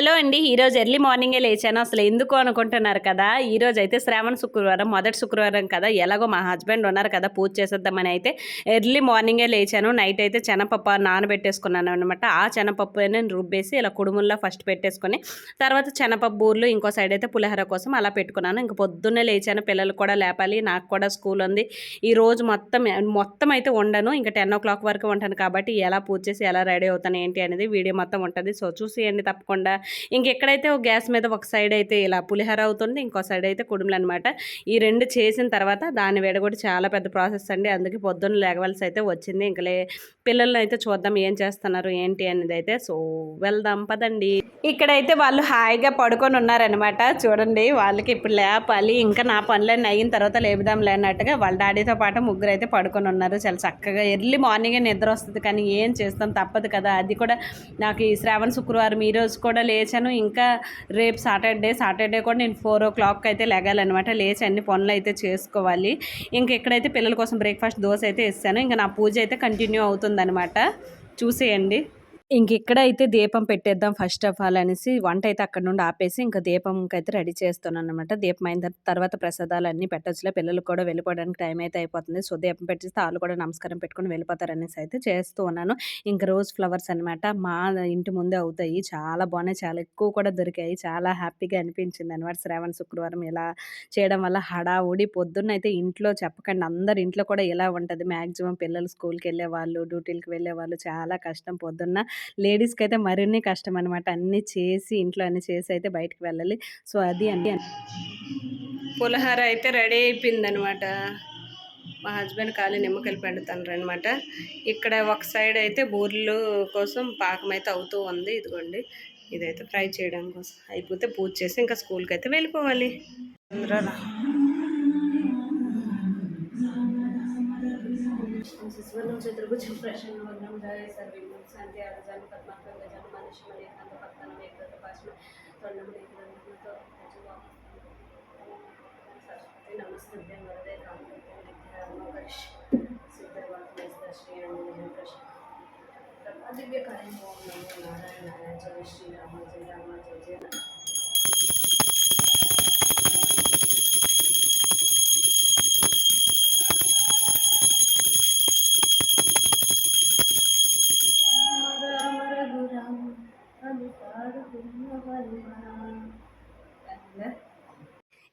Hello అండి. ఈరోజు early మార్నింగే లేచాను. అసలు ఎందుకు అనుకుంటున్నారు కదా? ఈరోజు అయితే శ్రావణ శుక్రవారం మొదటి శుక్రవారం కదా. ఎలాగో మా హస్బెండ్ ఉన్నారు కదా పూజ చేసేద్దామని అయితే ఎర్లీ మార్నింగే లేచాను. నైట్ అయితే చెనపప్పు నానబెట్టేసుకున్నాను అనమాట ఆ చెనపప్పు నేను రుబ్బేసి ఇలా కుడుముల్లో ఫస్ట్ పెట్టేసుకొని తర్వాత శనపప్పు బూర్లు ఇంకో సైడ్ అయితే పులిహోర కోసం అలా పెట్టుకున్నాను. ఇంక పొద్దున్నే లేచాను. పిల్లలు కూడా లేపాలి నాకు కూడా స్కూల్ ఉంది. ఈ రోజు మొత్తం మొత్తం అయితే ఉండను ఇంకా టెన్ ఓ క్లాక్ వరకు ఉంటాను కాబట్టి ఎలా పూజ చేసి ఎలా రెడీ అవుతాను ఏంటి అనేది వీడియో మొత్తం ఉంటుంది. సో చూసేయండి తప్పకుండా. ఇంకెక్కడైతే ఒక గ్యాస్ మీద ఒక సైడ్ అయితే ఇలా పులిహోర అవుతుంది ఇంకో సైడ్ అయితే కుడుములు అనమాట ఈ రెండు చేసిన తర్వాత దాన్ని వేడగొట్టి చాలా పెద్ద ప్రాసెస్ అండి. అందుకే పొద్దున్న లేగవలసి అయితే వచ్చింది. ఇంకా లే పిల్లల్ని అయితే చూద్దాం ఏం చేస్తున్నారు ఏంటి అనేది అయితే. సో వెళ్దాం పదండి. ఇక్కడైతే వాళ్ళు హాయిగా పడుకొని ఉన్నారనమాట చూడండి వాళ్ళకి ఇప్పుడు లేపాలి. ఇంకా నా పనులన్నీ అయిన తర్వాత లేపుదాం లేనట్టుగా వాళ్ళ డాడీతో పాటు ముగ్గురు అయితే పడుకొని ఉన్నారు. చాలా చక్కగా ఎర్లీ మార్నింగే నిద్ర వస్తుంది. కానీ ఏం చేస్తాం తప్పదు కదా. అది కూడా నాకు ఈ శ్రావణ శుక్రవారం ఈ రోజు కూడా లేచాను. ఇంకా రేపు సాటర్డే సాటర్డే కూడా నేను ఫోర్ ఓ క్లాక్ అయితే లెగాలన్నమాట. లేచి అన్ని పనులు అయితే చేసుకోవాలి. ఇంక ఇక్కడైతే పిల్లల కోసం బ్రేక్ఫాస్ట్ దోశ అయితే ఇస్తాను ఇంకా నా పూజ అయితే కంటిన్యూ అవుతుంది ఉందన్నమాట చూసేయండి. ఇంక అయితే దీపం పెట్టేద్దాం ఫస్ట్ ఆఫ్ ఆల్ అనేసి వంట అయితే అక్కడ నుండి ఆపేసి ఇంకా దీపంకి అయితే రెడీ చేస్తున్నాను అనమాట దీపం అయిన తర్వాత ప్రసాదాలు అన్నీ పెట్టచ్చులే. పిల్లలు కూడా వెళ్ళిపోవడానికి టైం అయితే అయిపోతుంది. సో దీపం పెట్టేస్తే వాళ్ళు కూడా నమస్కారం పెట్టుకొని వెళ్ళిపోతారు అనేసి అయితే చేస్తూ ఉన్నాను. ఇంకా రోజ్ ఫ్లవర్స్ అనమాట మా ఇంటి ముందే అవుతాయి. చాలా బాగున్నాయి. చాలా ఎక్కువ కూడా దొరికాయి. చాలా హ్యాపీగా అనిపించింది అనమాట శ్రావణ శుక్రవారం ఇలా చేయడం వల్ల హడావుడి. పొద్దున్న అయితే ఇంట్లో చెప్పకండి. అందరు ఇంట్లో కూడా ఇలా ఉంటుంది. మ్యాక్సిమం పిల్లలు స్కూల్కి వెళ్ళే వాళ్ళు డ్యూటీలకు వెళ్ళే వాళ్ళు చాలా కష్టం పొద్దున్న. లేడీస్కి అయితే మరిన్ని కష్టం అనమాట అన్నీ చేసి ఇంట్లో అన్ని చేసి అయితే బయటకు వెళ్ళాలి. సో అది అండి పులిహోర అయితే రెడీ అయిపోయింది అనమాట మా హస్బెండ్ ఖాళీ నిమ్మకాయలు పెడతాను అనమాట ఇక్కడ ఒక సైడ్ అయితే బూరెలు కోసం పాకం అయితే అవుతూ ఉంది. ఇదిగోండి. ఇదైతే ఫ్రై చేయడం కోసం. అయిపోతే పూజ చేసి ఇంకా స్కూల్కి అయితే వెళ్ళిపోవాలి. सुवर्ण चतुर्भुज प्रसन्न वर्णम जय सर्वे शांति आदजान परमात्मा गजान मानुष मन एकांत पत्तन एकांत पाश्म त्वन्नम एकांत सरस्वती नमस्तुभ्यं वरदे कामदेवं विद्यामकर्ष सिद्धर्वात्मस्तर श्री अणुजनकर्ष दिव्य कार्यम ओम नमो नारायण जय श्री राम जय राम जय जय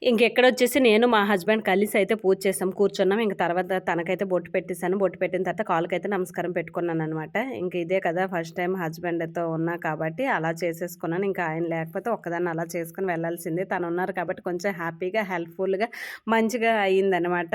ఇంకెక్కడ వచ్చేసి నేను మా హస్బెండ్ కలిసి అయితే పూజ చేసాం కూర్చున్నాం. ఇంక తర్వాత తనకైతే బొట్టు పెట్టేశాను. బొట్టు పెట్టిన తర్వాత కాలుకైతే నమస్కారం పెట్టుకున్నాను అనమాట ఇంక ఇదే కదా ఫస్ట్ టైం హస్బెండ్తో ఉన్నా కాబట్టి అలా చేసేసుకున్నాను. ఇంకా ఆయన లేకపోతే ఒక్కదాన్ని అలా చేసుకుని వెళ్ళాల్సిందే. తను ఉన్నారు కాబట్టి కొంచెం హ్యాపీగా హెల్ప్ఫుల్గా మంచిగా అయ్యిందనమాట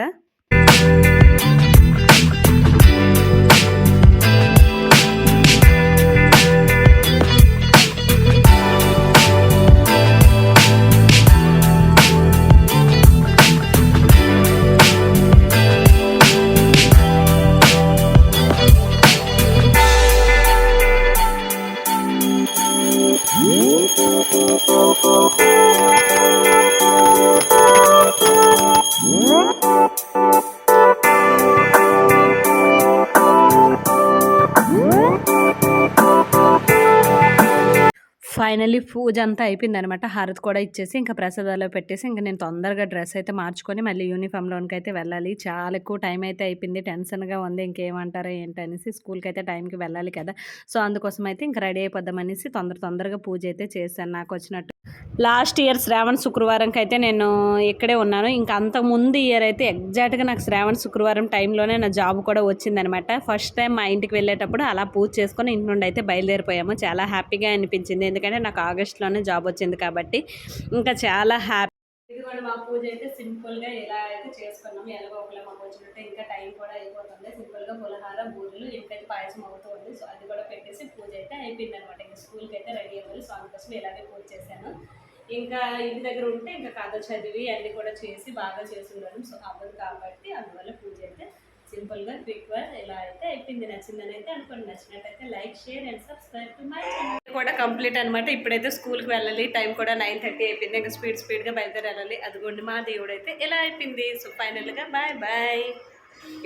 ఫైనల్లీ పూజ అంతా అయిపోయింది అనమాట హారతి కూడా ఇచ్చేసి ఇంకా ప్రసాదాలు పెట్టేసి ఇంకా నేను తొందరగా డ్రెస్ అయితే మార్చుకొని మళ్ళీ యూనిఫామ్లోనికి అయితే వెళ్ళాలి. చాలా ఎక్కువ టైం అయితే అయిపోయింది. టెన్షన్గా ఉంది. ఇంకేమంటారో ఏంటనేసి స్కూల్కి అయితే టైంకి వెళ్ళాలి కదా. సో అందుకోసం అయితే ఇంకా రెడీ అయిపోద్దామనేసి తొందర తొందరగా పూజ అయితే చేశాను. నాకు వచ్చినట్టు లాస్ట్ ఇయర్ శ్రావణ శుక్రవారంకి అయితే నేను ఇక్కడే ఉన్నాను. ఇంకా అంత ముందు ఇయర్ అయితే ఎగ్జాక్ట్గా నాకు శ్రావణ శుక్రవారం టైంలోనే నా జాబ్ కూడా వచ్చిందనమాట ఫస్ట్ టైం మా ఇంటికి వెళ్ళేటప్పుడు అలా పూజ చేసుకొని ఇంటి నుండి అయితే బయలుదేరిపోయాము. చాలా హ్యాపీగా అనిపించింది. ఎందుకంటే నాకు ఆగస్ట్లోనే జాబ్ వచ్చింది కాబట్టి ఇంకా చాలా హ్యాపీ. ఇదిగోండి మా పూజ అయితే సింపుల్గా ఎలా అయితే చేసుకున్నాము ఎలాగో ఒకలా మాకు వచ్చినట్టు ఇంకా టైం కూడా అయిపోతుంది. సింపుల్గా పులహార బూరెలు ఇంకైతే పాయసం అవుతుంది సో అది కూడా పెట్టేసి పూజ అయితే అయిపోయింది అనమాట ఇంకా స్కూల్కి అయితే రెడీ అవ్వాలి సో అందుకోసం ఇలాగే పూజ చేశాను. ఇంకా ఇంటి దగ్గర ఉంటే ఇంకా కథ చదివి అన్నీ కూడా చేసి బాగా చేసుకున్నాను సో అవ్వదు కాబట్టి అందువల్ల పూజ అయితే సింపుల్గా క్విక్గా ఇలా అయితే అయిపోయింది. నచ్చిందని అయితే అనుకోండి. నచ్చినట్టయితే like share and subscribe to my కూడా కంప్లీట్ అనమాట ఇప్పుడైతే స్కూల్కి వెళ్ళాలి. టైం కూడా నైన్ థర్టీ అయిపోయింది. ఇంకా స్పీడ్ స్పీడ్గా బయలుదేరాలి వెళ్ళాలి. అదిగోండి మా దేవుడు అయితే ఇలా అయిపోయింది. సో ఫైనల్గా బాయ్ బాయ్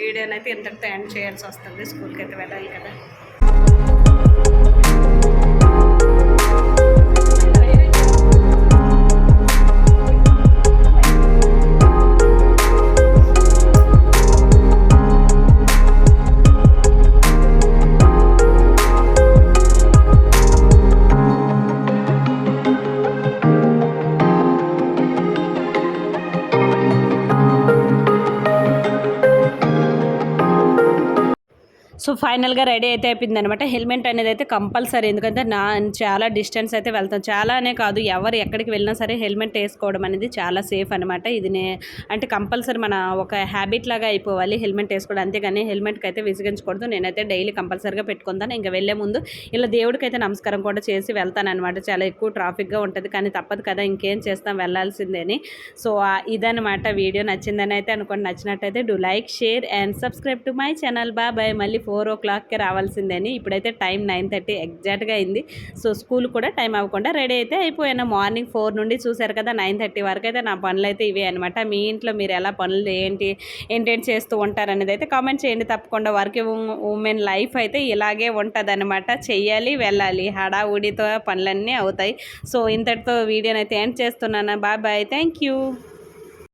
వీడియోనైతే ఇంతటితో ఎండ్ చేయాల్సి వస్తుంది. స్కూల్కి అయితే వెళ్ళాలి కదా. సో ఫైనల్గా రెడీ అయితే అయిపోయింది అనమాట హెల్మెట్ అనేది అయితే కంపల్సరీ. ఎందుకంటే నా చాలా డిస్టెన్స్ అయితే వెళ్తాం. చాలా అనే కాదు ఎవరు ఎక్కడికి వెళ్ళినా సరే హెల్మెట్ వేసుకోవడం అనేది చాలా సేఫ్ అనమాట ఇది నే అంటే కంపల్సరీ మన ఒక హ్యాబిట్ లాగా అయిపోవాలి హెల్మెట్ వేసుకోవడం. అంతేగాని హెల్మెట్కి అయితే విసిగించకూడదు. నేనైతే డైలీ కంపల్సరీగా పెట్టుకుంటాను. ఇంకా వెళ్ళే ముందు ఇలా దేవుడికి అయితే నమస్కారం కూడా చేసి వెళ్తాను అనమాట చాలా ఎక్కువ ట్రాఫిక్గా ఉంటుంది. కానీ తప్పదు కదా ఇంకేం చేస్తాం వెళ్ళాల్సిందే అని. సో ఇదనమాట వీడియో. నచ్చిందని అయితే అనుకోండి. నచ్చినట్టయితే do like share and subscribe to my channel. Bye మళ్ళీ ఫోన్ ఫోర్ ఓ క్లాక్కి రావాల్సిందని ఇప్పుడైతే టైం నైన్ థర్టీ ఎగ్జాక్ట్గా అయింది. సో స్కూల్ కూడా టైం అవ్వకుండా రెడీ అయితే అయిపోయాను. మార్నింగ్ ఫోర్ నుండి చూశారు కదా నైన్ థర్టీ వరకు అయితే నా పనులు అయితే ఇవే అనమాట మీ ఇంట్లో మీరు ఎలా పనులు ఏంటి ఏంటేంటి చేస్తూ ఉంటారు అనేది అయితే కామెంట్ చేయండి. తప్పకుండా వర్కింగ్ ఉమెన్ లైఫ్ అయితే ఇలాగే ఉంటుంది అనమాట చెయ్యాలి వెళ్ళాలి. హడావుడితో పనులన్నీ అవుతాయి. సో ఇంతటితో వీడియోని అయితే ఎండ్ చేస్తున్నాను. Bye bye. Thank you.